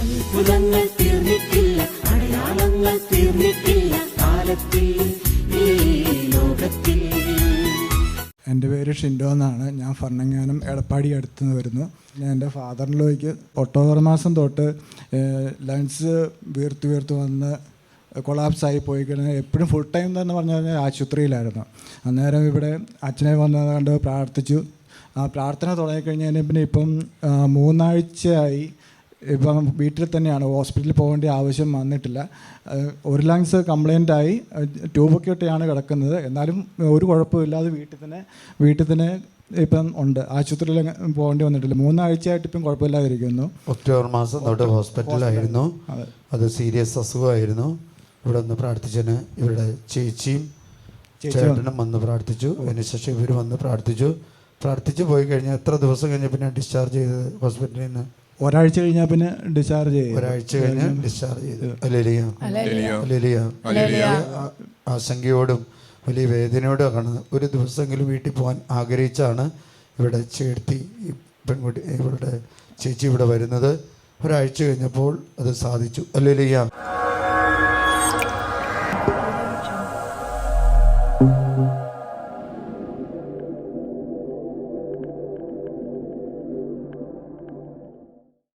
അത്ഭുതങ്ങൾ തീർന്നിട്ടില്ല അടയാളങ്ങൾ തീർന്നിട്ടില്ല കാലത്തിൽ എന്റെ പേര് ഷിൻഡോ എന്നാണ്. ഞാൻ ഭരണങ്ങാനം എടപ്പാടി അടുത്ത് നിന്ന് വരുന്നു. ഞാൻ എന്റെ ഫാദറിലേക്ക് ഒക്ടോബർ മാസം തൊട്ട് ലങ്സ് വീർത്ത് വീർത്ത് വന്ന് കൊളാപ്സ് ആയി പോയി കഴിഞ്ഞാൽ എപ്പോഴും ഫുൾ ടൈം തന്നെ പറഞ്ഞു കഴിഞ്ഞാൽ ആശുപത്രിയിലായിരുന്നു. അന്നേരം ഇവിടെ അച്ഛനെ വന്നത് കണ്ട് പ്രാർത്ഥിച്ചു. ആ പ്രാർത്ഥന തുടങ്ങിക്കഴിഞ്ഞാൽ പിന്നെ ഇപ്പം മൂന്നാഴ്ചയായി ഇപ്പം വീട്ടിൽ തന്നെയാണ് ഹോസ്പിറ്റലിൽ പോകേണ്ട ആവശ്യം വന്നിട്ടില്ല. ഒരു ലങ്സ് കംപ്ലയിന്റായി ട്യൂബൊക്കെ ഇട്ടാണ് കിടക്കുന്നത്. എന്നാലും ഒരു കുഴപ്പമില്ലാതെ വീട്ടിൽ തന്നെ വീട്ടിൽ തന്നെ ഇപ്പം ഉണ്ട്. ആശുപത്രിയിൽ പോകേണ്ടി വന്നിട്ടില്ല. മൂന്നാഴ്ചയായിട്ട് ഇപ്പം കുഴപ്പമില്ലാതിരിക്കുന്നു. ഒക്ടോബർ മാസം തൊട്ട് ഹോസ്പിറ്റലായിരുന്നു അതെ. അത് സീരിയസ് അസുഖമായിരുന്നു. ഇവിടെ ഒന്ന് പ്രാർത്ഥിച്ചതിന് ഇവരുടെ ചേച്ചിയും ചേട്ടനും വന്ന് പ്രാർത്ഥിച്ചു. അതിനുശേഷം ഇവർ വന്ന് പ്രാർത്ഥിച്ചു. പ്രാർത്ഥിച്ചു പോയി കഴിഞ്ഞാൽ എത്ര ദിവസം കഴിഞ്ഞ് പിന്നെ ഡിസ്ചാർജ് ചെയ്തത് ഹോസ്പിറ്റലിൽ നിന്ന് ഒരാഴ്ച കഴിഞ്ഞാൽ പിന്നെ ഡിസ്ചാർജ് ചെയ്യും. ഒരാഴ്ച കഴിഞ്ഞ് ഡിസ്ചാർജ് ചെയ്തു. ആശങ്കയോടും വലിയ വേദനയോടും ആണ്. ഒരു ദിവസമെങ്കിലും വീട്ടിൽ പോകാൻ ആഗ്രഹിച്ചാണ് ഇവിടെ ചേർത്തി പെൺകുട്ടി ഇവരുടെ ചേച്ചി ഇവിടെ വരുന്നത്. ഒരാഴ്ച കഴിഞ്ഞപ്പോൾ അത് സാധിച്ചു. അല്ലേലിയ